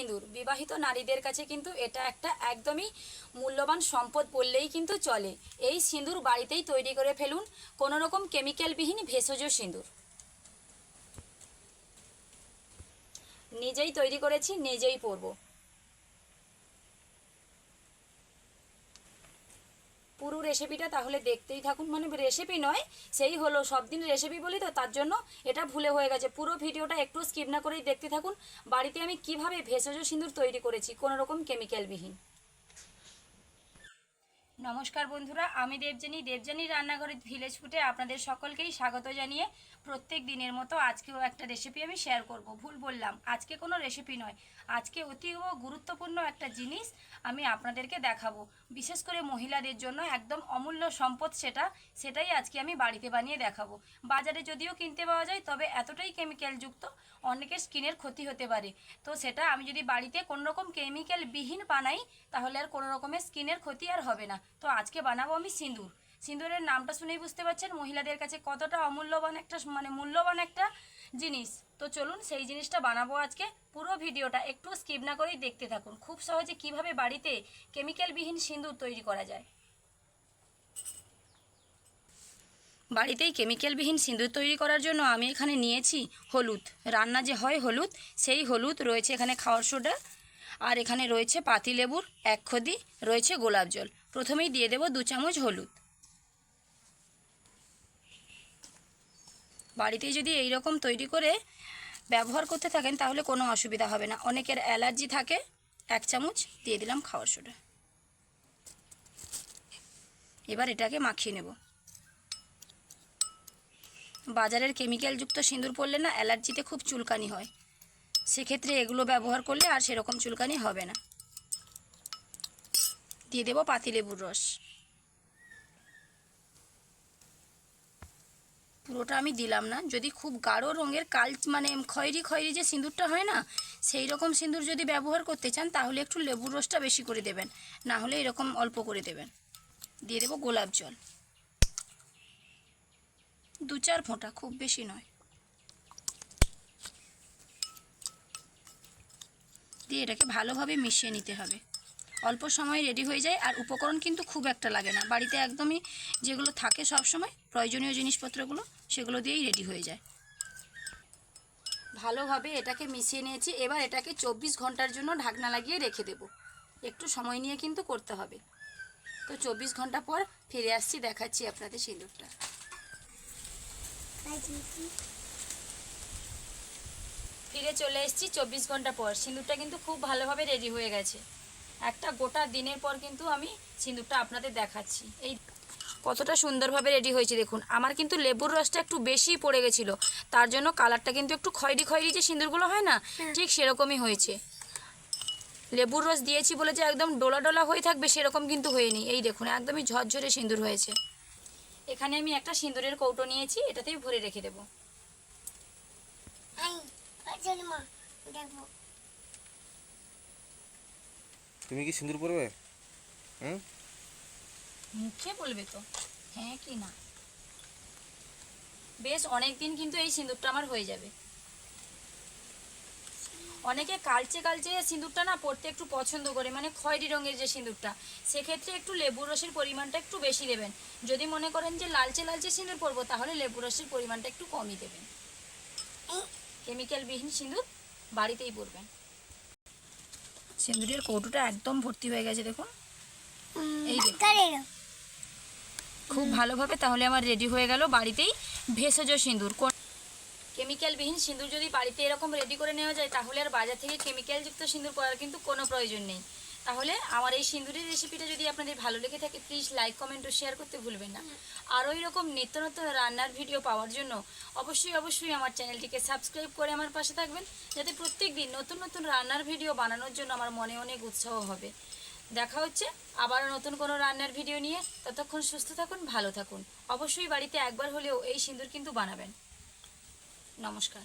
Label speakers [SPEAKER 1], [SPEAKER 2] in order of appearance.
[SPEAKER 1] সিঁদুর। বিবাহিত নারীদের কাছে কিন্তু এটা একটা একদমই মূল্যবান সম্পদ বললেই কিন্তু চলে। এই সিঁদুর বাড়িতেই তৈরি করে ফেলুন কোনো রকম কেমিক্যালবিহীন ভেষজ সিঁদুর। নিজেই তৈরি করেছি, নিজেই পরবো পুরো রেসিপিটা তাহলে দেখতেই থাকুন। মানে রেসিপি নয়, সেই হলো সব দিন রেসিপি বলি তো, তার জন্য এটা ভুলে হয়ে গেছে। পুরো ভিডিওটা একটু স্কিপ না করেই দেখতে থাকুন। বাড়িতে আমি কীভাবে ভেষজ সিঁদুর তৈরি করেছি কোনো রকম কেমিক্যালবিহীন নমস্কার বন্ধুরা, আমি দেবজানী দেবজানী রান্নাঘরের ভিলেজ ফুটে আপনাদের সকলকেই স্বাগত জানিয়ে প্রত্যেক দিনের মতো আজকেও একটা রেসিপি আমি শেয়ার করব। ভুল বললাম, আজকে কোনো রেসিপি নয়। আজকে অতীব গুরুত্বপূর্ণ একটা জিনিস আমি আপনাদেরকে দেখাবো। বিশেষ করে মহিলাদের জন্য একদম অমূল্য সম্পদ সেটা, সেটাই আজকে আমি বাড়িতে বানিয়ে দেখাবো। বাজারে যদিও কিনতে পাওয়া যায়, তবে এতটাই কেমিক্যালযুক্ত অনেকের স্কিনের ক্ষতি হতে পারে। তো সেটা আমি যদি বাড়িতে কোনো রকম কেমিক্যাল বিহীন বানাই, তাহলে আর কোনো রকমের স্কিনের ক্ষতি আর হবে না। তো আজকে বানাবো আমি সিঁদুর। সিঁদুরের নামটা শুনেই বুঝতে পারছেন, মহিলাদের কাছে কতটা অমূল্যবান একটা মানে মূল্যবান একটা জিনিস। তো চলুন সেই জিনিসটা বানাবো আজকে। পুরো ভিডিওটা একটু স্কিপ না করেই দেখতে থাকুন। খুব সহজে কীভাবে বাড়িতে কেমিক্যালবিহীন সিঁদুর তৈরি করা যায়। বাড়িতেই কেমিক্যালবিহীন সিঁদুর তৈরি করার জন্য আমি এখানে নিয়েছি হলুদ। রান্না যে হয় হলুদ, সেই হলুদ রয়েছে এখানে খাওয়ার সোডা। আর এখানে রয়েছে পাতিলেবুর এক খদি, রয়েছে গোলাপ জল। প্রথমেই দিয়ে দেব দু চামচ হলুদ। বাড়িতেই যদি এই রকম তৈরি করে ব্যবহার করতে থাকেন, তাহলে কোনো অসুবিধা হবে না। অনেকের অ্যালার্জি থাকে, এক চামচ দিয়ে দিলাম খাওয়ার সোডা। এবার এটাকে মাখিয়ে নেব। বাজারের কেমিক্যালযুক্ত সিঁদুর পরলে না, অ্যালার্জিতে খুব চুলকানি হয়। সেক্ষেত্রে এগুলো ব্যবহার করলে আর সেরকম চুলকানি হবে না। দিয়ে দেবো পাতিলেবুর রস। পুরোটা আমি দিলাম না। যদি খুব গাঢ় রঙের কাল মানে খয়েরি খয়েরি যে সিঁদুরটা হয় না, সেই রকম সিঁদুর যদি ব্যবহার করতে চান, তাহলে একটু লেবুর রসটা বেশি করে দেবেন। না হলে এরকম অল্প করে দেবেন। দিয়ে দেবো গোলাপ জল। দু চার ফোঁটা, খুব বেশি নয়। দিয়ে এটাকে ভালোভাবে মিশিয়ে নিতে হবে। অল্প সময় রেডি হয়ে যায় আর উপকরণ কিন্তু খুব একটা লাগে না। বাড়িতে একদমই যেগুলো থাকে সব সময় প্রয়োজনীয় জিনিসপত্রগুলো সেগুলো দিয়েই রেডি হয়ে যায়। ভালোভাবে এটাকে মিশিয়ে নিয়েছি। এবার এটাকে চব্বিশ ঘণ্টার জন্য ঢাকনা লাগিয়ে রেখে দেব। একটু সময় নিয়ে কিন্তু করতে হবে। তো চব্বিশ ঘণ্টা পর ফিরে আসছি, দেখাচ্ছি আপনাদের সিঁদুরটা। ফিরে চলে এসেছি চব্বিশ ঘণ্টা পর। সিঁদুরটা কিন্তু খুব ভালোভাবে রেডি হয়ে গেছে। একটা গোটা দিনের পর কিন্তু আমি সিঁদুরটা আপনাদের দেখাচ্ছি। এই কতটা সুন্দরভাবে রেডি হয়েছে দেখুন। আমার কিন্তু লেবুর রসটা একটু বেশি পড়ে গেছিল। তার জন্য কালারটা কিন্তু একটু খয়রি খয়রি যে সিঁদুরগুলো হয় না ঠিক সেরকমই হয়েছে। লেবুর রস দিয়েছি বলে যে একদম ডোলা ডোলা হয়ে থাকবে সেরকম কিন্তু হয়নি। এই দেখুন একদমই ঝরঝরে সিঁদুর হয়েছে। এখানে আমি একটা সিঁদুরের কৌটো নিয়েছি এটাতেই ভরে রেখে দেবো।
[SPEAKER 2] তুমি কি সিঁদুর পরবে? হুম?
[SPEAKER 1] মুখে বলবে তো। হ্যাঁ কি না? বেশ অনেক দিন কিন্তু এই সিঁদুরটা আমার হয়ে যাবে। অনেকে কালচে কালচে সিঁদুরটা না পরতে একটু পছন্দ করে মানে খয়েরি রঙের যে সিঁদুরটা, সেক্ষেত্রে একটু লেবু রসের পরিমাণটা একটু বেশি দেবেন। যদি মনে করেন যে লালচে লালচে সিঁদুর পরবো, তাহলে লেবু রসের পরিমাণটা একটু কমই দেবেন। কেমিক্যালবিহীন সিঁদুর বাড়িতেই পরবেন। সিঁদুরের কৌটোটা একদম ভর্তি হয়ে গেছে দেখুন। এই খুব ভালোভাবে তাহলে আমার রেডি হয়ে গেল বাড়িতেই ভেষজ সিঁদুর। কোন কেমিক্যালবিহীন সিঁদুর যদি বাড়িতে এরকম রেডি করে নেওয়া যায় তাহলে আর বাজার থেকে কেমিক্যালযুক্ত সিঁদুর করার কিন্তু কোনো প্রয়োজন নেই। তাহলে আমার এই সিঁদুরের রেসিপিটা যদি আপনাদের ভালো লেগে থাকে প্লিজ লাইক কমেন্ট ও শেয়ার করতে ভুলবেন না। আর ওই রকম নিত্য নতুন রান্নার ভিডিও পাওয়ার জন্য অবশ্যই অবশ্যই আমার চ্যানেলটিকে সাবস্ক্রাইব করে আমার পাশে থাকবেন, যাতে প্রত্যেক দিন নতুন নতুন রান্নার ভিডিও বানানোর জন্য আমার মনে অনেক উৎসাহ হবে। দেখা হচ্ছে আবার নতুন কোনো রান্নার ভিডিও নিয়ে। ততক্ষণ সুস্থ থাকুন, ভালো থাকুন। অবশ্যই বাড়িতে একবার হলেও এই সিঁদুর কিন্তু বানাবেন। নমস্কার।